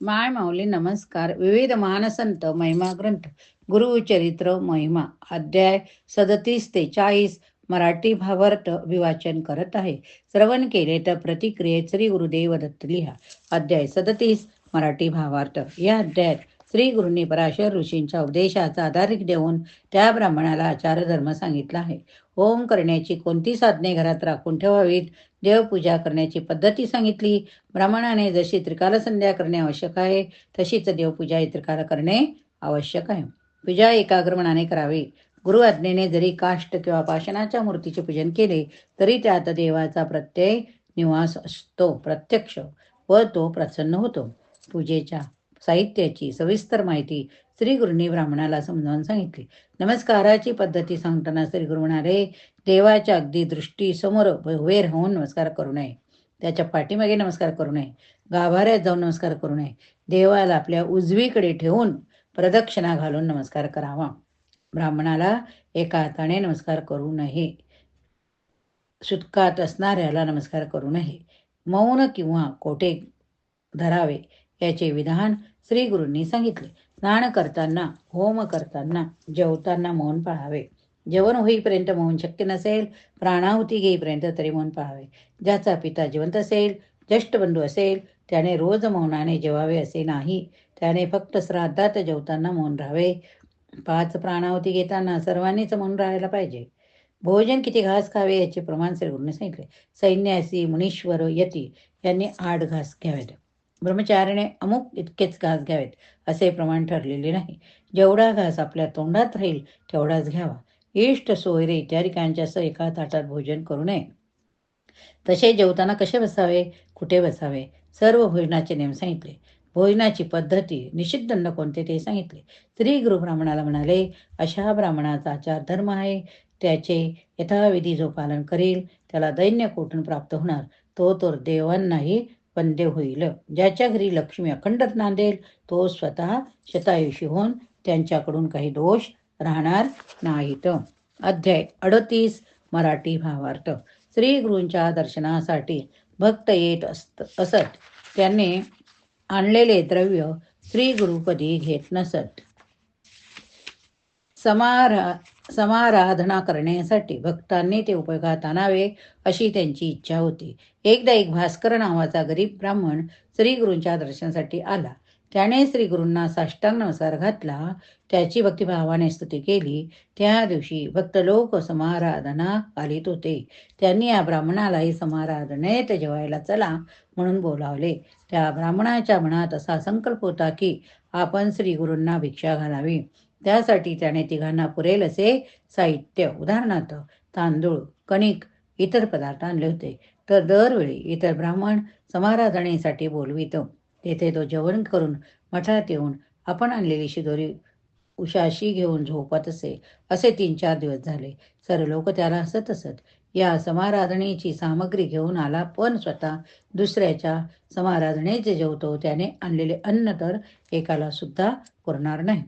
माय माऊली नमस्कार. विविध महानसंत महिमा ग्रंथ गुरुचरित्र महिमा अध्याय सदतीस ते चाळीस मराठी भावार्थ विवाचन करत आहे. श्रवण केले तर प्रतिक्रियेत श्री गुरुदेव दत्त लिहा. अध्याय सदतीस मराठी भावार्थ. या अध्यायात श्री गुरुंनी पराशर ऋषींच्या उपदेशाचा आधारित देऊन त्या ब्राह्मणाला आचार धर्म सांगितला आहे. होम करण्याची कोणती साधने घरात राखून ठेवावीत? देवपूजा करण्याची पद्धती सांगितली. ब्राह्मणाने जशी त्रिकाल संध्या करणे आवश्यक आहे तशीच देवपूजा त्रिकाल करणे आवश्यक आहे. पूजा एकाग्र मनाने करावी. गुरु आज्ञेने जरी काष्ट किंवा पाषाणाच्या मूर्तीचे पूजन केले तरी त्यात देवाचा प्रत्यय निवास असतो प्रत्यक्ष व तो प्रसन्न होतो. पूजेच्या साहित्याची सविस्तर माहिती श्री गुरुंनी ब्राह्मणाला समजावून सांगितली. नमस्काराची पद्धती सांगताना श्री गुरु म्हणाले देवाच्या अगदी दृष्टी समोर उभे राहून नमस्कार करू नये. त्याच्या पाठीमागे नमस्कार करू नये. गाभाऱ्यात जाऊन नमस्कार करू नये. देवाला आपल्या उजवीकडे ठेवून प्रदक्षिणा घालून नमस्कार करावा. ब्राह्मणाला एका हाताने नमस्कार करू नये. सुटकात असणाऱ्याला नमस्कार करू नये. मौन किंवा कोठे धरावे याचे विधान श्री गुरूंनी सांगितले. स्नान करताना होम करताना जेवताना मौन पाळावे. जेवण होईपर्यंत मौन शक्य नसेल प्राणाहुती घेईपर्यंत तरी मौन पाळावे. ज्याचा पिता जिवंत असेल ज्येष्ठ बंधू असेल त्याने रोज मौनाने जेवावे असे नाही. त्याने फक्त श्राद्धात जेवताना मौन राहावे. पाच प्राणावती घेताना सर्वांनीच मौन राहायला पाहिजे. भोजन किती घास खावे याचे प्रमाण श्रीगुरूने सांगितले. सैन्यासी मुनीश्वर यती यांनी आठ घास घ्यावेत. ब्रह्मचार्याने अमुक इतकेच घास घ्यावेत असे प्रमाण ठरलेले नाही. जेवढा घास आपल्या तोंडात राहील तेवढाच घ्यावा. इष्ट सोयरे इत्यादिकांच्या एका ताटात भोजन करू नये. तसे जेवताना कसे बसावे? कुठे बसावे? सर्व भोजनाचे नेम सांगितले. भोजनाची पद्धती निषिद्ध न कोणते ते सांगितले. स्त्री गुरु ब्राह्मणाला म्हणाले अशा ब्राह्मणाचा आचार धर्म आहे. त्याचे यथाविधी जो पालन करेल त्याला दैन्य कोठून प्राप्त होणार? तो तर देवांनाही वंदे होईल. ज्याच्या घरी लक्ष्मी अखंड नांदेल तो स्वतः शतायुषी होऊन त्यांच्याकडून काही दोष राहणार नाहीत. अध्याय अडतीस मराठी भावार्थ. श्री गुरूंच्या दर्शनासाठी भक्त येत असत असत. त्यांनी आणलेले द्रव्य श्री गुरुपदी घेत नसत. समारा समाराधना करण्यासाठी भक्तांनी ते उपयोगात आणावे अशी त्यांची इच्छा होती. एकदा एक भास्कर नावाचा गरीब ब्राह्मण श्री गुरूंच्या दर्शनासाठी आला. त्याने श्री गुरूंना साष्टांग नमस्कार घातला. त्याची भक्तिभावाने स्तुती केली. त्या दिवशी भक्त लोक समाराधना घालीत होते. त्यांनी या ब्राह्मणालाही समाराधनेत जेवायला चला म्हणून बोलावले. त्या ब्राह्मणाच्या मनात असा संकल्प होता की आपण श्री गुरूंना भिक्षा घालावी. त्यासाठी त्याने तिघांना पुरेल असे साहित्य उदाहरणार्थ तांदूळ कणिक इतर पदार्थ आणले होते. तर दरवेळी इतर ब्राह्मण समाराधनेसाठी बोलवितो. तेथे तो जेवण करून मठात येऊन आपण आणलेली शिदोरी उशाशी घेऊन झोपत असे. असे तीन चार दिवस झाले. सर्व लोक त्याला हसत असत या समाराधनेची सामग्री घेऊन आला. पण स्वतः दुसऱ्याच्या समाराधनेचे जेवतो त्याने आणलेले अन्न तर एकाला सुद्धा पुरणार नाही.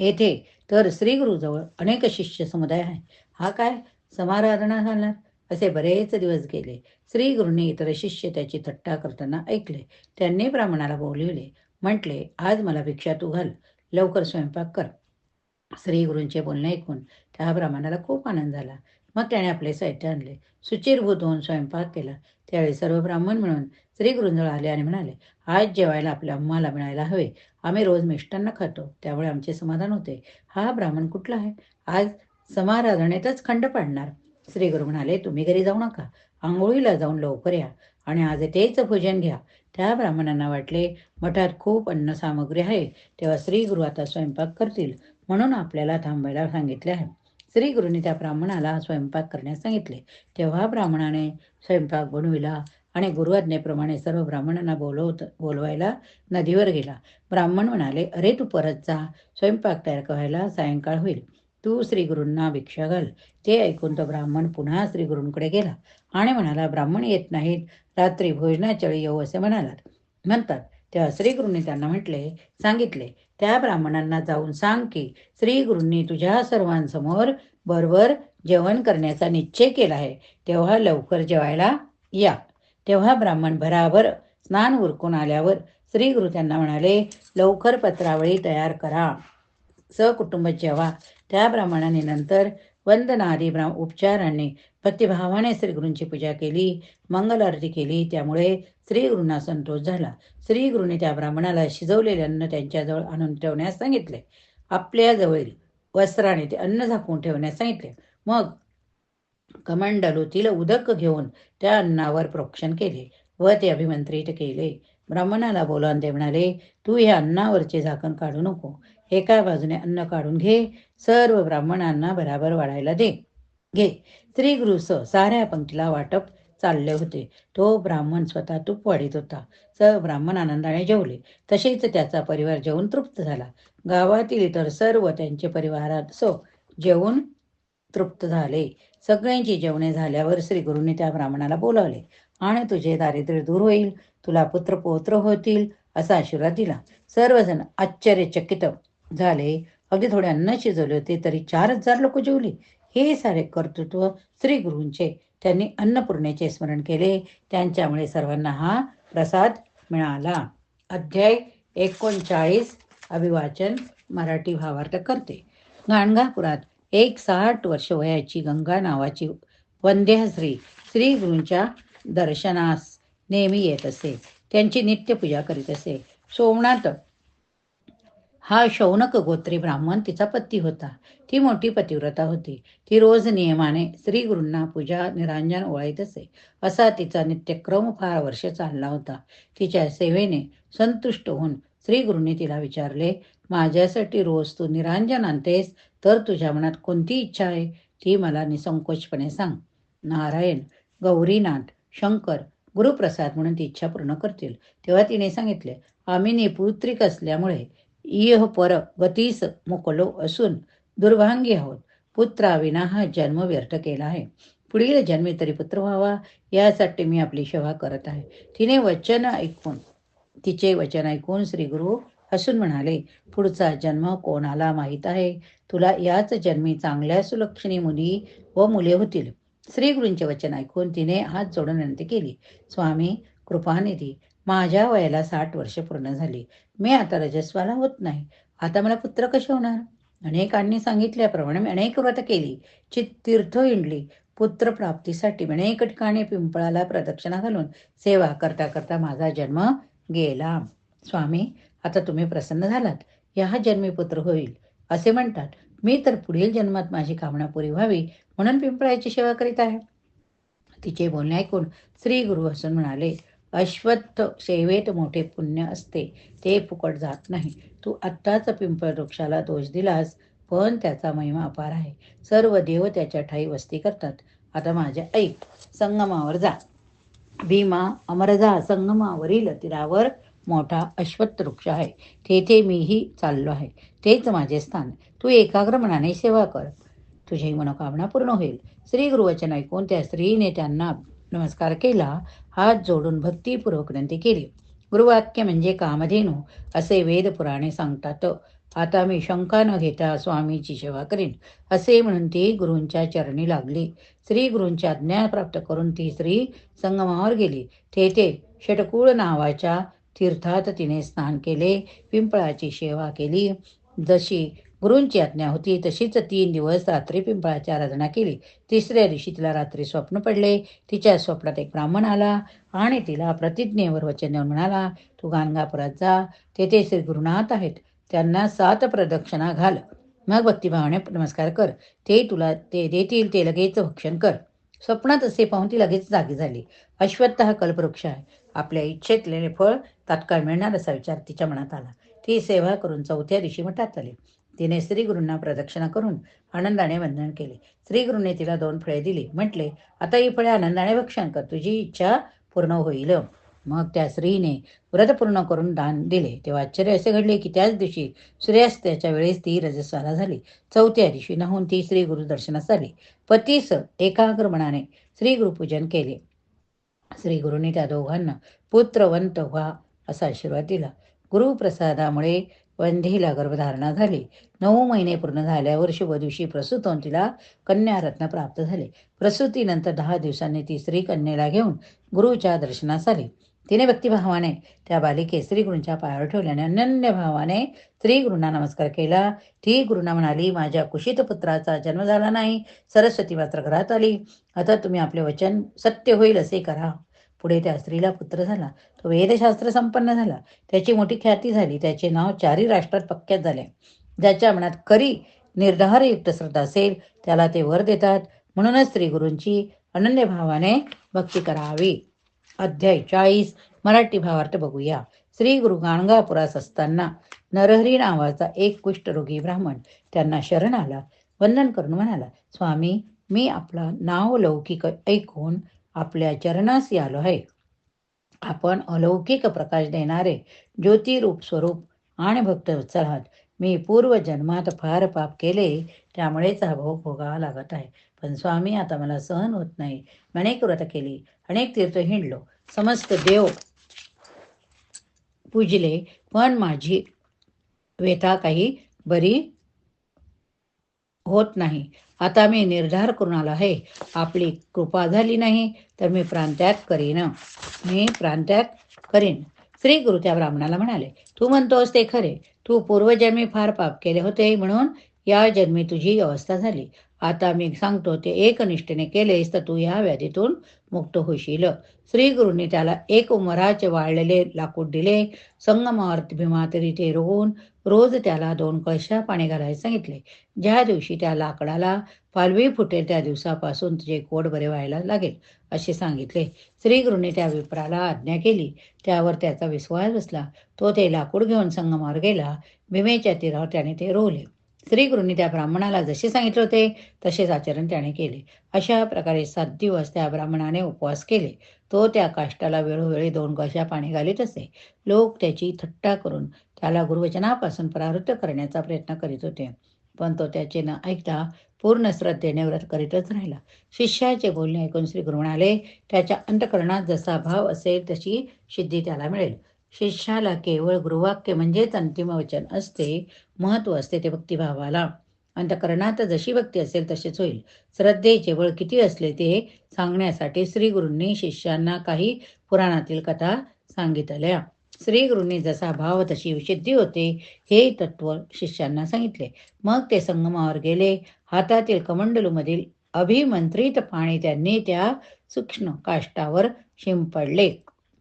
येथे तर श्रीगुरूजवळ अनेक शिष्य समुदाय आहे. हा काय? समाराधना घालणार असे बरेच दिवस गेले. श्रीगुरुने इतर शिष्य त्याची थट्टा करताना ऐकले. त्यांनी ब्राह्मणाला बोलविले. म्हटले आज मला भिक्षा तू घाल. लवकर स्वयंपाक कर. श्री गुरूंचे बोलणे ऐकून त्या ब्राह्मणाला खूप आनंद झाला. मग त्याने आपले साहित्य आणले. सुचिरभूत होऊन स्वयंपाक केला. त्यावेळी सर्व ब्राह्मण मिळून स्त्री गुरुंजवळ आले आणि म्हणाले आज जेवायला आपल्या अम्माला मिळायला हवे. आम्ही रोज मिष्टांना खातो. त्यामुळे आमचे समाधान होते. हा ब्राह्मण कुठला आहे? आज समाराधनेतच खंड पाडणार. श्री गुरु म्हणाले तुम्ही घरी जाऊ नका. आंघोळीला जाऊन लवकर या आणि आज तेच भोजन घ्या. त्या ब्राह्मणांना वाटले मठात खूप अन्न सामग्री आहे. तेव्हा श्री गुरु आता स्वयंपाक करतील म्हणून आपल्याला थांबायला सांगितले आहे. श्री गुरुने त्या ब्राह्मणाला स्वयंपाक करण्यास सांगितले. तेव्हा ब्राह्मणाने स्वयंपाक बनविला आणि गुरुआज्ञेप्रमाणे सर्व ब्राह्मणांना बोलवत बोलवायला नदीवर गेला. ब्राह्मण म्हणाले अरे तू परत जा. स्वयंपाक तयार करायला सायंकाळ होईल. तू श्री गुरूंना भिक्षा घाल. ते ऐकून तो ब्राह्मण पुन्हा श्री गुरूंकडे गेला आणि म्हणाला ब्राह्मण येत नाहीत. रात्री भोजनाच्या वेळी येऊ असे म्हणालात. म्हणतात तेव्हा श्रीगुरूंनी त्यांना म्हटले सांगितले त्या ब्राह्मणांना जाऊन सांग की श्रीगुरूंनी तुझ्या सर्वांसमोर बरोबर जेवण करण्याचा निश्चय केला आहे. तेव्हा लवकर जेवायला या. तेव्हा ब्राह्मण भराभर स्नान उरकून आल्यावर श्री गुरु त्यांना म्हणाले लवकर पत्रावळी तयार करा. सकुटुंब जेव्हा त्या ब्राह्मणाने नंतर वंदना आदी उपचारांनी भक्तिभावाने श्रीगुरूंची पूजा केली मंगल आरती केली. त्यामुळे श्रीगुरूंना संतोष झाला. श्रीगुरूंनी त्या ब्राह्मणाला शिजवलेले अन्न त्यांच्याजवळ आणून ठेवण्यास सांगितले. आपल्याजवळील वस्त्राने ते अन्न झाकून ठेवण्यास सांगितले. मग कमंडलूतील उदक घेऊन त्या अन्नावर प्रोक्षण केले व ते अभिमंत्रित केले. ब्राह्मणाला बोलावून ते म्हणाले तू या अन्नावरचे झाकण काढू नको. एका बाजूने अन्न काढून घे सर्व ब्राह्मणांना बराबर वाढायला दे. घे. श्री गुरुस साऱ्या पंक्तीला वाटप चालले होते. तो ब्राह्मण स्वतः तूप वाढीत होता. सर्व ब्राह्मण आनंदाने जेवले. तसेच त्याचा परिवार जेवून तृप्त झाला. गावातील इतर सर्व त्यांचे परिवारात सो जेवून तृप्त झाले. सगळ्यांची जेवणे झाल्यावर श्री गुरुंनी त्या ब्राह्मणाला बोलावले. आणि तुझे दारिद्र्य दूर होईल. तुला पुत्र पौत्र होतील असा आशीर्वाद दिला. सर्वजण आश्चर्यचकित झाले. अगदी थोडे अन्न शिजवले होते तरी चार हजार लोक जेवली. हे सारे कर्तृत्व श्री गुरूंचे त्यांनी अन्नपूर्णेचे स्मरण केले. त्यांच्यामुळे सर्वांना हा प्रसाद मिळाला. अध्याय एकोणचाळीस अभिवाचन मराठी भावार्थ करते. गाणगापुरात एक साठ वर्ष वयाची गंगा नावाची वंदेहश्री श्री गुरूंच्या दर्शनास नेहमी येत असे. त्यांची नित्यपूजा करीत असे. सोमनाथ हा शौनक गोत्री ब्राह्मण तिचा पती होता. ती मोठी पतिव्रता होती. ती रोज नियमाने श्री गुरूंना पूजा निरांजन ओळीत असे. असा तिचा नित्यक्रम फार वर्ष चालला होता. तिच्या सेवेने संतुष्ट होऊन श्री गुरूंनी तिला विचारले माझ्यासाठी रोज तू निरांजन आणतेस? तर तुझ्या मनात कोणती इच्छा आहे? ती मला निसंकोचपणे सांग. नारायण गौरीनाथ शंकर गुरुप्रसाद म्हणून ती इच्छा पूर्ण करतील. तेव्हा तिने सांगितले आम्ही निपुत्रिक असल्यामुळे इह पर गतीस मोकलो असून दुर्भांगी आहोत. पुत्राविना हा जन्म व्यर्थ केला आहे. पुढील जन्मी तरी पुत्र व्हावा यासाठी मी आपली सेवा करत आहे. तिने वचन ऐकून तिचे वचन ऐकून श्री गुरु हसून म्हणाले पुढचा जन्म कोणाला माहीत आहे? तुला याच जन्मी चांगल्या सुलक्षणी मुली व मुले होतील. श्री गुरूंचे वचन ऐकून तिने हात जोडून विनंती केली स्वामी कृपानिधी माझ्या वयाला साठ वर्ष पूर्ण झाली. मी आता रजस्वाला होत नाही. आता मला पुत्र कसे होणार? अनेकांनी सांगितल्याप्रमाणे मी अनेक व्रत केली. चित तीर्थ इंडली पुत्र प्राप्तीसाठी अनेक ठिकाणी पिंपळाला प्रदक्षिणा घालून सेवा करता करता माझा जन्म गेला. स्वामी आता तुम्ही प्रसन्न झालात. या जन्मी पुत्र होईल. असे म्हणतात मी तर पुढील जन्मात माझी कामना पुरी व्हावी म्हणून पिंपळाची सेवा करीत आहे. तिचे बोलणे ऐकून श्री गुरु हसून म्हणाले अश्वत्थ सेवेत मोठे पुण्य असते. ते फुकट जात नाही. तू आत्ताच पिंपळ वृक्षाला दोष दिलास पण त्याचा महिमा अपार आहे. सर्व देव त्याच्या ठाई वस्ती करतात. आता माझ्या ऐक संगमावर जा. भीमा अमरजा संगमावरील तीरावर मोठा अश्वत्थ वृक्ष आहे. तेथे मीही चाललो आहे. तेच माझे स्थान. तू एकाग्र मनाने सेवा कर. तुझी मनोकामना पूर्ण होईल. श्री गुरुवचन ऐकून त्या स्त्रीने त्यांना नमस्कार केला. हात जोडून भक्तीपूर्वक विनंती केली. गुरुवाक्य म्हणजे कामधेनू असे वेद पुराणे सांगतात. आता मी शंका न घेता स्वामीची सेवा करीन असे म्हणून ती गुरूंच्या चरणी लागली. श्री गुरूंच्या आज्ञा प्राप्त करून ती स्त्री संगमावर गेली. तेथे षटकुळ नावाच्या तीर्थात तिने स्नान केले पिंपळाची सेवा केली. जशी गुरूंची आज्ञा होती. तशीच तीन दिवस रात्री पिंपळाची आराधना केली. तिसऱ्या दिवशी तिला रात्री स्वप्न पडले. तिच्या स्वप्नात एक ब्राह्मण आला आणि तिला प्रतिज्ञेवर वचन देऊन म्हणाला तू गाणगापुरात जा. तेथे श्री गुरुनाथ आहेत. त्यांना सात प्रदक्षिणा घाल. मग भक्तिभावाने नमस्कार कर. ते तुला ते देतील. ते लगेच भक्षण कर. स्वप्नात असे पाहून ती लगेच जागी झाली. अश्वत्थ हा कल्पवृक्ष आहे. आपल्या इच्छेतलेले फळ तात्काळ मिळणार असा विचार तिच्या मनात आला. ती सेवा करून चौथ्या दिवशी मठात आली. तिने श्रीगुरूंना प्रदक्षिणा करून आनंदाने वंदन केले. श्रीगुरूंनी तिला दोन फळे दिली. म्हटले आता ही फळे आनंदाने भक्षण कर. तुझी इच्छा पूर्ण होईल. मग त्या स्त्रीने व्रत पूर्ण करून दान दिले. तेव्हा आश्चर्य असे घडले की त्याच दिवशी सूर्यास्ताच्या वेळेस ती रजस्वाला झाली. चौथ्या दिवशी नाहून ती श्री गुरु दर्शनास आली. पतीस एकाग्र मनाने श्री गुरुपूजन केले. श्री गुरुने त्या दोघांना पुत्रवंत व्हा असा आशीर्वाद दिला. गुरुप्रसादामुळे वंधीला गर्भधारणा झाली. नऊ महिने पूर्ण झाल्यावर शुभ दिवशी प्रसूत होऊन तिला कन्यारत्न प्राप्त झाले. प्रसूतीनंतर दहा दिवसांनी ती स्त्री कन्येला घेऊन गुरुच्या दर्शनास आली. तिने भक्तिभावाने त्या बालिके श्रीगुरूंच्या पायावर ठेवल्याने अनन्य भावाने श्रीगुरूंना नमस्कार केला. ती गुरुना म्हणाली माझ्या कुशित पुत्राचा जन्म झाला नाही. सरस्वती मात्र घरात आली. आता तुम्ही आपले वचन सत्य होईल असे करा. पुढे त्या स्त्रीला पुत्र झाला तो वेदशास्त्र संपन्न झाला त्याची मोठी ख्याती झाली त्याचे नाव चारी राष्ट्रात पक्क्यात झाले. ज्याच्या मनात खरी निर्धारयुक्त श्रद्धा असेल त्याला ते वर देतात. म्हणूनच श्री गुरूंची अनन्य भावाने भक्ती करावी. अध्याय चाळीस मराठी भावार्थ बघूया. श्री गुरु गाणगापुरास असताना नरहरी नावाचा एक कुष्ठरोगी ब्राह्मण त्यांना शरण आला वंदन करून म्हणाला स्वामी मी आपला नाव लौकिक ऐकून आपल्या चरणास आलो आहे. आपण अलौकिक प्रकाश देणारे ज्योतिरूप स्वरूप आणि भक्त आहात मी पूर्व जन्मात फार पाप केले त्यामुळेच हा भोग भोगावा लागत आहे. पण स्वामी आता मला सहन होत नाही. अनेक व्रत केली अनेक तीर्थ हिंडलो समस्त देव पूजले पण माझी व्यथा काही बरी होत नाही. आता मी निर्धार करून आलो आहे. आपली कृपा झाली नाही तर मी प्रांत्याग करीन. मी प्रांत्याग करीन. श्री गुरु त्या ब्राह्मणाला म्हणाले तू म्हणतोस ते खरे. तू पूर्वजन्मी फार पाप केले होते म्हणून या जन्मी तुझी अवस्था झाली. आता मी सांगतो ते एकनिष्ठेने केलेस तर तू या व्याधीतून मुक्त होशील. श्रीगुरूंनी त्याला एक उमराचे वाळलेले लाकूड दिले. संगमावर भीमा तरी ते रोवून रोज त्याला दोन कळशा पाणी घालायला सांगितले. ज्या दिवशी त्या लाकडाला पालवी फुटेल त्या दिवसापासून तुझे कोड बरे व्हायला लागेल असे सांगितले. श्रीगुरूंनी त्या विप्राला आज्ञा केली. त्यावर त्याचा विश्वास बसला. तो ते लाकूड घेऊन संगमावर गेला भीमेच्या तीरावर त्याने ते रोवले. श्रीगुरूंनी त्या ब्राह्मणाला जसे सांगितले होते तसेच आचरण त्याने केले. अशा प्रकारे सात दिवस त्या ब्राह्मणाने उपवास केले. तो त्या काष्टाला वेळोवेळी दोन कशा पाणी घालीत असे. लोक त्याची थट्टा करून त्याला गुरुवचनापासून परावृत्त करण्याचा प्रयत्न करीत होते. पण तो त्याचे न ऐकता पूर्ण श्रद्धेने व्रत करीतच राहिला. शिष्याचे बोलणे ऐकून श्री गुरु म्हणाले त्याच्या अंतकरणात जसा भाव असेल तशी सिद्धी त्याला मिळेल. शिष्याला केवळ गुरुवाक्य म्हणजेच अंतिम वचन असते महत्त्व असते ते भक्तिभावाला. अंतकरणात जशी भक्ती असेल तसेच होईल. श्रद्धेचे बळ किती असले ते सांगण्यासाठी श्री गुरूंनी शिष्यांना काही पुराणातील कथा सांगितल्या. श्री गुरूंनी जसा भाव तशी सिद्धी होते हे तत्व शिष्यांना सांगितले. मग ते संगमावर गेले. हातातील कमंडलूमधील अभिमंत्रित पाणी त्यांनी त्या सूक्ष्म काष्टावर शिंपडले.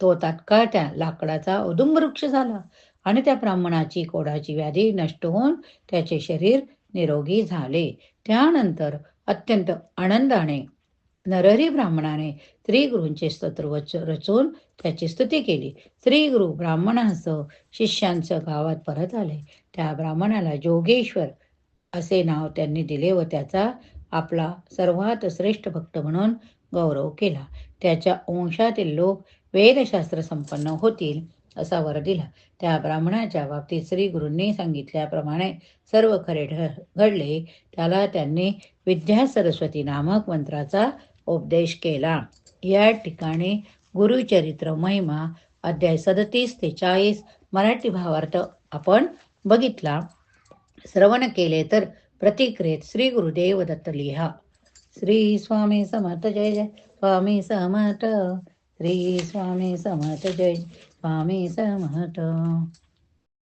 तो तात्काळ त्या लाकडाचा औदुंब वृक्ष झाला आणि त्या ब्राह्मणाची कोडाची व्याधी नष्ट होऊन त्याचे शरीर निरोगी झाले. त्यानंतर अत्यंत आनंदाने नरहरी ब्राह्मणाने त्रिगुरूंचे स्तोत्र रचून त्याची स्तुती केली. श्रीगुरु ब्राह्मणासह शिष्यांचं गावात परत आले. त्या ब्राह्मणाला जोगेश्वर असे नाव त्यांनी दिले व त्याचा आपला सर्वात श्रेष्ठ भक्त म्हणून गौरव केला. त्याच्या वंशातील लोक वेदशास्त्र संपन्न होतील असा वर दिला. त्या ब्राह्मणाच्या बाबतीत श्री गुरूंनी सांगितल्याप्रमाणे सर्व खरे घडले. त्याला त्यांनी विद्या सरस्वती नामक मंत्राचा उपदेश केला. या ठिकाणी गुरुचरित्र महिमा अध्याय सदतीस ते चाळीस मराठी भावार्थ आपण बघितला. श्रवण केले तर प्रतिक्रियेत श्री गुरुदेव दत्त लिहा. श्री स्वामी समर्थ जय जय स्वामी समर्थ. श्री स्वामी समर्थ जय स्वामी समर्थ.